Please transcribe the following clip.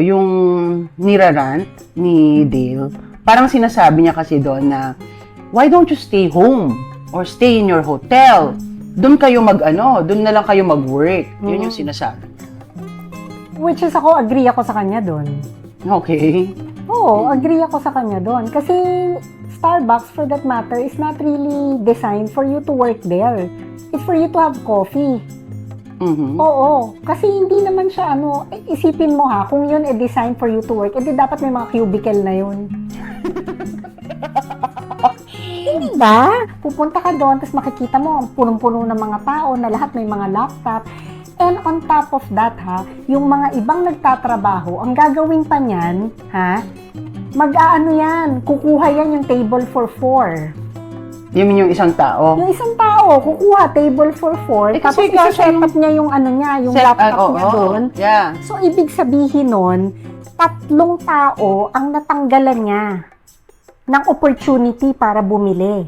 yung nirarant ni Dale, parang sinasabi niya kasi doon na, why don't you stay home? Or stay in your hotel? Doon kayo mag, ano, doon na lang kayo mag-work. Yun yung sinasabi. Which is ako, agree ako sa kanya doon. Okay. Oo, agree ako sa kanya doon. Kasi Starbucks, for that matter, is not really designed for you to work there. It's for you to have coffee. Mhm. Oo. Kasi hindi naman siya, ano, isipin mo ha, kung yun eh designed for you to work, edi dapat may mga cubicle na yun. Hindi ba? Pupunta ka doon, tapos makikita mo, ang punong-puno ng mga tao na lahat may mga laptop. And on top of that, ha, yung mga ibang nagtatrabaho, ang gagawin pa niyan, ha, mag-aano yan, kukuha yan yung table for four. Yun yung isang tao. Yung isang tao, kukuha table for four, Eh, tapos kasi isi-set yung- up niya yung ano niya, yung Set- laptop ah, oo, niya doon. Yeah. So, ibig sabihin nun, tatlong tao ang natanggalan niya ng opportunity para bumili.